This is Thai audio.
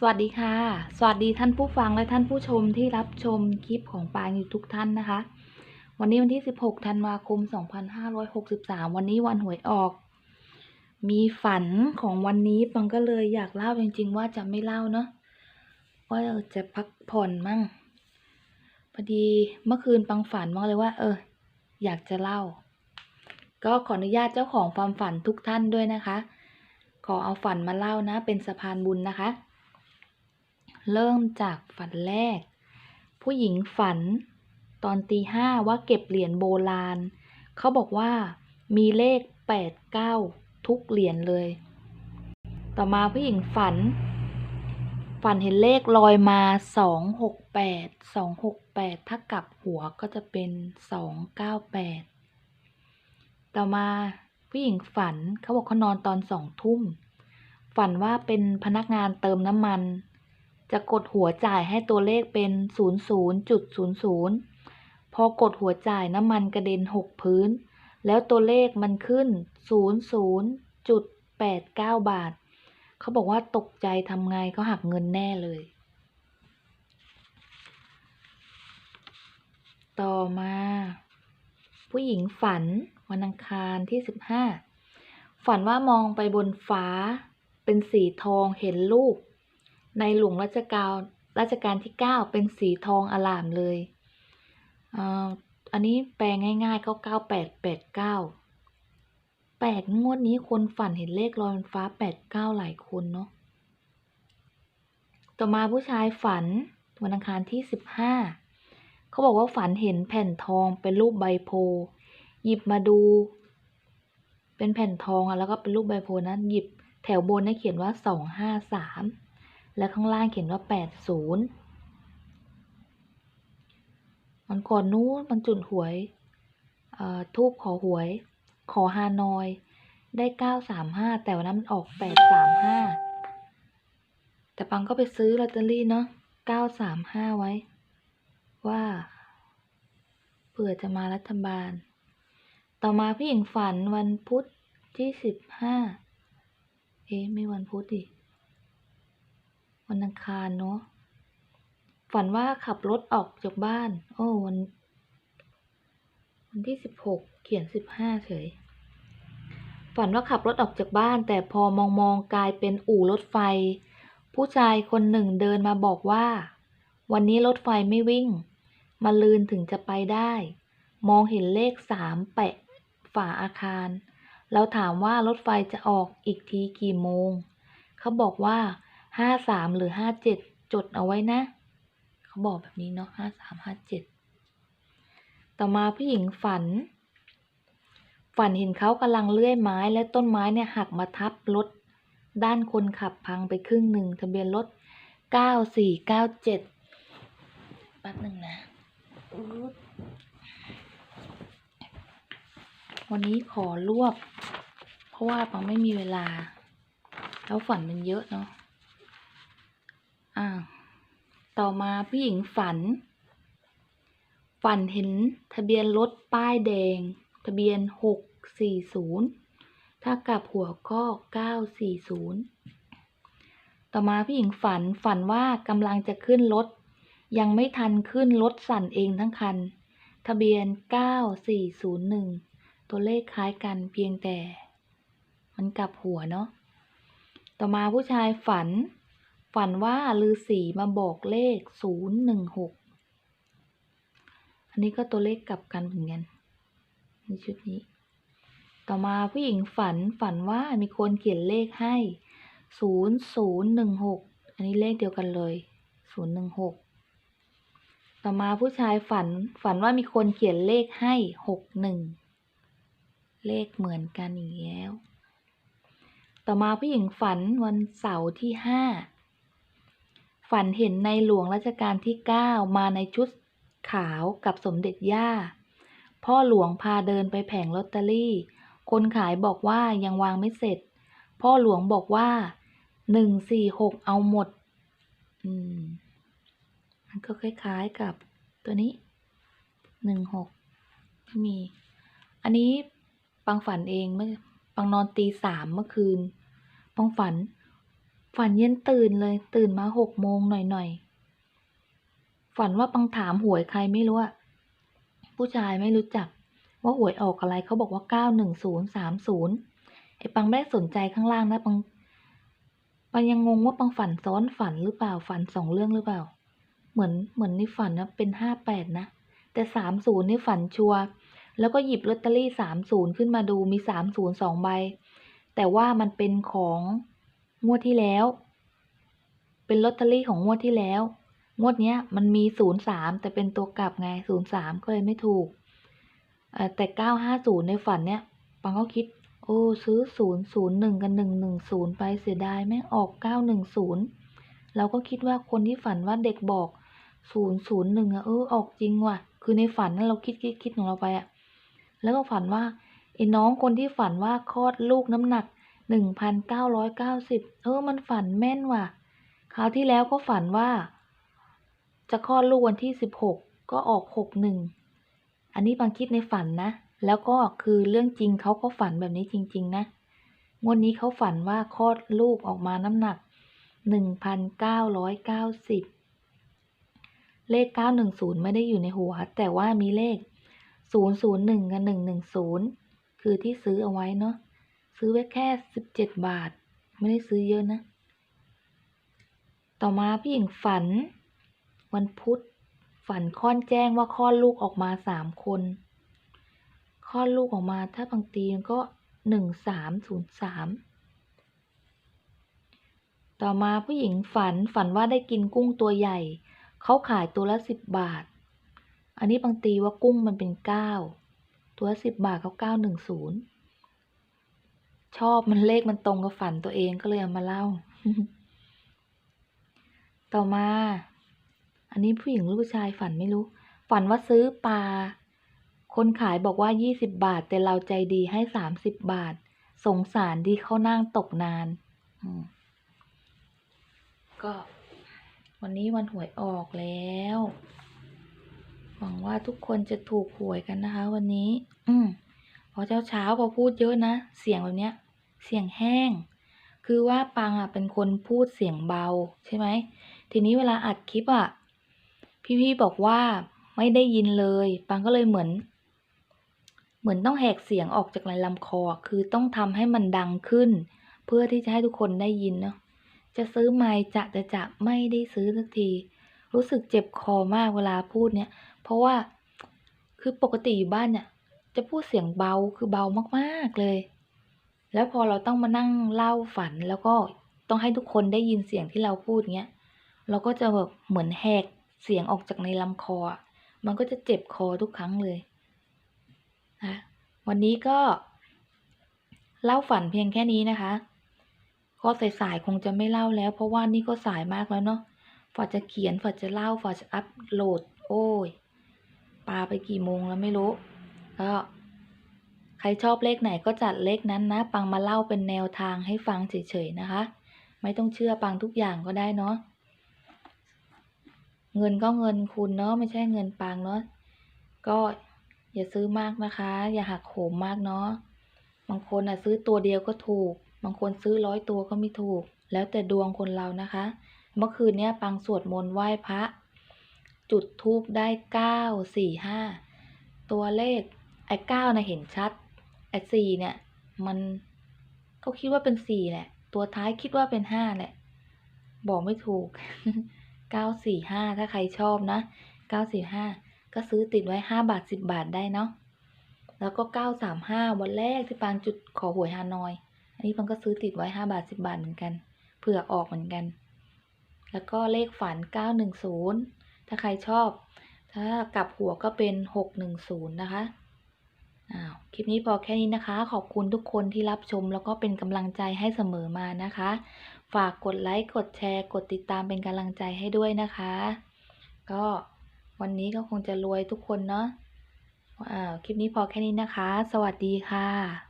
สวัสดีค่ะ สวัสดีท่านผู้ฟังและท่านผู้ชมที่รับชมคลิปของปางอยู่ทุกท่านนะคะ วันนี้วันที่ 16 ธันวาคม 2563 วันนี้วันหวยออก มีฝันของวันนี้ปังก็เลยอยากเล่าจริง ๆ ว่าจะไม่เล่าเนาะว่าจะพักผ่อนมั่งพอดีเมื่อคืนปังฝันมากเลยว่า เออ อยากจะเล่า ก็ขออนุญาตเจ้าของความฝันทุกท่านด้วยนะคะ ขอเอาฝันมาเล่านะ เป็นสะพานบุญนะคะ เริ่มจากฝันแรก ผู้หญิงฝัน ตอนตีห้าว่าเก็บเหรียญโบราณ เขาบอกว่ามีเลขแปดเก้าทุกเหรียญเลย ต่อมาผู้หญิงฝัน ฝันเห็นเลขลอยมาสองหกแปดสองหกแปดถ้ากลับหัวก็จะเป็นสองเก้าแปดต่อมาผู้หญิงฝันเขาบอกเขานอนตอนสองทุ่ม ฝันว่าเป็นพนักงานเติมน้ำมัน จะกดหัวจ่ายให้ตัวเลขเป็นศูนย์ศูนย์จุดศูนย์ศูนย์พอกดหัวจ่ายน้ำมันกระเด็นหกพื้น แล้วตัวเลขมันขึ้นศูนย์ศูนย์จุดแปดเก้าบาท เขาบอกว่าตกใจทำไงเขาหักเงินแน่เลย ต่อมา ผู้หญิงฝันวันอังคารที่สิบห้าฝันว่ามองไปบนฟ้าเป็นสีทองเห็นรูป ในหลวงรัชกาลรัชกาลที่เก้าเป็นสีทองอลามเลยอันนี้แปลง่ายๆก็เก้าแปดแปดเก้าแปดงวดนี้คนฝันเห็นเลขลอยบนฟ้าแปดเก้าหลายคนเนาะ ต่อมาผู้ชายฝันวันอังคารที่สิบห้าเขาบอกว่าฝันเห็นแผ่นทองเป็นรูปใบโพ หยิบมาดู เป็นแผ่นทองอะแล้วก็เป็นรูปใบโพธิ์นั้นหยิบแถวบนเนี่ยเขียนว่าสองห้าสาม และข้างล่างเขียนว่าแปดศูนย์มันก่อนนู้นมันจุดหวยทูบขอหวย ขอฮานอย ได้เก้าสามห้าแต่วันนั้นมันออกแปดสามห้าแต่ปังก็ไปซื้อลอตเตอรี่เนาะเก้าสามห้าไว้ ว่าเผื่อจะมารัฐบาล ต่อมาพี่หญิงฝันวันพุธที่สิบห้าเอ๊ะ ไม่วันพุธดิ วันอังคารเนาะฝันว่าขับรถออกจากบ้าน โอ้วัน วันที่สิบหกเขียนสิบห้าเฉย ฝันว่าขับรถออกจากบ้าน แต่พอมองมองกลายเป็นอู่รถไฟ ผู้ชายคนหนึ่งเดินมาบอกว่า วันนี้รถไฟไม่วิ่ง มาลืนถึงจะไปได้ มองเห็นเลขสามแปะฝาอาคารแล้วถามว่ารถไฟจะออกอีกทีกี่โมง เขาบอกว่า ห้าสามหรือห้าเจ็ดจดเอาไว้นะ เขาบอกแบบนี้เนาะห้าสามห้าเจ็ดต่อมาผู้หญิงฝัน ฝันเห็นเขากำลังเลื่อยไม้และต้นไม้เนี่ยหักมาทับรถ ด้านคนขับพังไปครึ่งหนึ่งทะเบียนรถเก้าสี่เก้าเจ็ดแป๊บหนึ่งนะ วันนี้ขอรวบ เพราะว่าปังไม่มีเวลา แล้วฝันมันเยอะเนาะ อ่าต่อมาผู้หญิงฝัน ฝันเห็นทะเบียนรถป้ายแดง ทะเบียนหกสี่ศูนย์ถ้ากลับหัวก็เก้าสี่ศูนย์ต่อมาผู้หญิงฝันฝันว่ากำลังจะขึ้นรถ ยังไม่ทันขึ้นรถสั่นเองทั้งคัน ทะเบียนเก้าสี่ศูนย์หนึ่งตัวเลขคล้ายกันเพียงแต่ มันกลับหัวเนาะ ต่อมาผู้ชายฝัน ฝันว่าฤาษีมาบอกเลขศูนย์หนึ่งหกอันนี้ก็ตัวเลขกลับกันเหมือนกันในชุดนี้ ต่อมาผู้หญิงฝันฝันว่ามีคนเขียนเลขให้ศูนย์ศูนย์หนึ่งหกอันนี้เลขเดียวกันเลยศูนย์หนึ่งหกต่อมาผู้ชายฝันฝันว่ามีคนเขียนเลขให้หกหนึ่งเลขเหมือนกันอีกแล้ว ต่อมาผู้หญิงฝันวันเสาร์ที่ห้า ฝันเห็นในหลวงรัชกาลที่เก้ามาในชุดขาวกับสมเด็จย่า พ่อหลวงพาเดินไปแผงลอตเตอรี่ คนขายบอกว่ายังวางไม่เสร็จ พ่อหลวงบอกว่าหนึ่งสี่หกเอาหมด อืม มันก็คล้ายๆกับตัวนี้หนึ่งหกมี อันนี้ปังฝันเองเมื่อปังนอนตีสามเมื่อคืนปังฝัน ฝันเย็นตื่นเลย ตื่นมาหกโมงหน่อยๆ ฝันว่าปังถามหวยใครไม่รู้อะผู้ชายไม่รู้จัก ว่าหวยออกอะไรเขาบอกว่าเก้าหนึ่งศูนย์สามศูนย์ไอ้ปังไม่ได้สนใจข้างล่างนะปังปังยังงงว่าปังฝันซ้อนฝันหรือเปล่าฝันสองเรื่องหรือเปล่า เหมือนเหมือนในฝันนะเป็นห้าแปดนะ แต่สามศูนย์นี่ฝันชัวร์แล้วก็หยิบลอตเตอรี่สามศูนย์ขึ้นมาดูมีสามศูนย์สองใบ แต่ว่ามันเป็นของ งวดที่แล้ว เป็นลอตเตอรี่ของงวดที่แล้ว งวดเนี้ยมันมีศูนย์สามแต่เป็นตัวกลับไงศูนย์สามก็เลยไม่ถูกแต่เก้าห้าศูนย์ในฝันเนี้ยปังก็คิด โอ้ซื้อศูนย์ศูนย์หนึ่งกับหนึ่งหนึ่งศูนย์ไปเสียดายแม่งออกเก้าหนึ่งศูนย์เราก็คิดว่าคนที่ฝันว่าเด็กบอกศูนย์ศูนย์หนึ่งอะเออออกจริงว่ะ คือในฝันนั้นเราคิดคิดคิดของเราไปอะแล้วก็ฝันว่าไอ้น้องคนที่ฝันว่าคลอดลูกน้ำหนัก หนึ่งพันเก้าร้อยเก้าสิบเออ มันฝันแม่นว่ะ คราวที่แล้วก็ฝันว่า จะคลอดลูกวันที่สิบหกก็ออกหกหนึ่ง อันนี้บางคิดในฝันนะ แล้วก็คือเรื่องจริงเขาก็ฝันแบบนี้จริง ๆ นะ งวดนี้เขาฝันว่าคลอดลูกออกมาน้ำหนักหนึ่งพันเก้าร้อยเก้าสิบ เลขเก้าหนึ่งศูนย์ไม่ได้อยู่ในหัว แต่ว่ามีเลขศูนย์ศูนย์หนึ่งกับหนึ่งหนึ่งศูนย์คือที่ซื้อเอาไว้เนาะ ซื้อไว้แค่สิบเจ็ดบาท ไม่ได้ซื้อเยอะนะ ต่อมาพี่หญิงฝัน วันพุธ ฝันค่อนแจ้งว่าคลอดลูกออกมาสามคนคลอดลูกออกมาถ้าบางทีมันก็หนึ่งสามศูนย์สามต่อมาผู้หญิงฝันฝันว่าได้กินกุ้งตัวใหญ่ เขาขายตัวละสิบบาท อันนี้บางตีว่ากุ้งมันเป็นเก้าตัวละสิบบาทเขาเก้าหนึ่งศูนย์ ชอบมันเลขมันตรงกับฝันตัวเองก็เลยเอามาเล่า ต่อมา อันนี้ผู้หญิงหรือผู้ชายฝันไม่รู้ ฝันว่าซื้อปลา คนขายบอกว่ายี่สิบบาท แต่เราใจดีให้สามสิบบาท สงสารที่เขานั่งตกนานก็วันนี้วันหวยออกแล้ว หวังว่าทุกคนจะถูกหวยกันนะคะ วันนี้ อืมพอเช้าเช้าๆพอพูดเยอะนะ เสียงแบบเนี้ย เสียงแห้ง คือว่าปังอะเป็นคนพูดเสียงเบาใช่ไหม ทีนี้เวลาอัดคลิปอะ พี่ๆบอกว่าไม่ได้ยินเลย ปังก็เลยเหมือน เหมือนต้องแหกเสียงออกจากในลำคอ คือต้องทำให้มันดังขึ้น เพื่อที่จะให้ทุกคนได้ยินเนาะ จะซื้อไมค์จะจะจะไม่ได้ซื้อสักที รู้สึกเจ็บคอมากเวลาพูดเนี่ย เพราะว่าคือปกติอยู่บ้านเนี่ยจะพูดเสียงเบาคือเบามากๆเลย แล้วพอเราต้องมานั่งเล่าฝันแล้วก็ต้องให้ทุกคนได้ยินเสียงที่เราพูดเงี้ย เราก็จะแบบเหมือนแหกเสียงออกจากในลำคอ มันก็จะเจ็บคอทุกครั้งเลยนะวันนี้ก็ เล่าฝันเพียงแค่นี้นะคะ ก็สายๆคงจะไม่เล่าแล้ว เพราะว่านี่ก็สายมากแล้วเนาะฝอจะเขียนฝอจะเล่าฝอจะอัพโหลด โอ้ย ปาไปกี่โมงแล้วไม่รู้ ก็ ใครชอบเลขไหนก็จัดเลขนั้นนะ ปังมาเล่าเป็นแนวทางให้ฟังเฉยๆนะคะ ไม่ต้องเชื่อปังทุกอย่างก็ได้เนาะเงินก็เงินคุณเนาะไม่ใช่เงินปังเนาะก็อย่าซื้อมากนะคะ อย่าหักโหมมากเนาะบางคนอะซื้อตัวเดียวก็ถูก บางคนซื้อร้อยตัวก็ไม่ถูก แล้วแต่ดวงคนเรานะคะ เมื่อคืนเนี้ยปังสวดมนต์ไหว้พระ จุดทูบได้เก้าสี่ห้าตัวเลขไอ้เก้านะเห็นชัด อ้สี่เนี่ย มันก็คิดว่าเป็นสี่แหละ ตัวท้ายคิดว่าเป็นห้าแหละ บอกไม่ถูกเก้าสี่ห้าถ้าใครชอบนะเก้าสี่ห้าก็ซื้อติดไว้ห้าบาทสิบบาทได้เนาะแล้วก็เก้าสามห้าวันแรกที่ปางจุดขอหวยฮานอย อันนี้ปังก็ซื้อติดไว้ห้าบาทสิบบาทเหมือนกันเผื่อออกเหมือนกัน แล้วก็เลขฝันเก้าหนึ่งศูนย์ถ้าใครชอบ ถ้ากลับหัวก็เป็นหกหนึ่งศูนย์นะคะ อ้าวคลิปนี้พอแค่นี้นะคะ ขอบคุณทุกคนที่รับชมแล้วก็เป็นกำลังใจให้เสมอมานะคะ ฝากกดไลค์กดแชร์ กดติดตามเป็นกำลังใจให้ด้วยนะคะ ก็วันนี้ก็คงจะรวยทุกคนเนาะอ้าคลิปนี้พอแค่นี้นะคะ สวัสดีค่ะ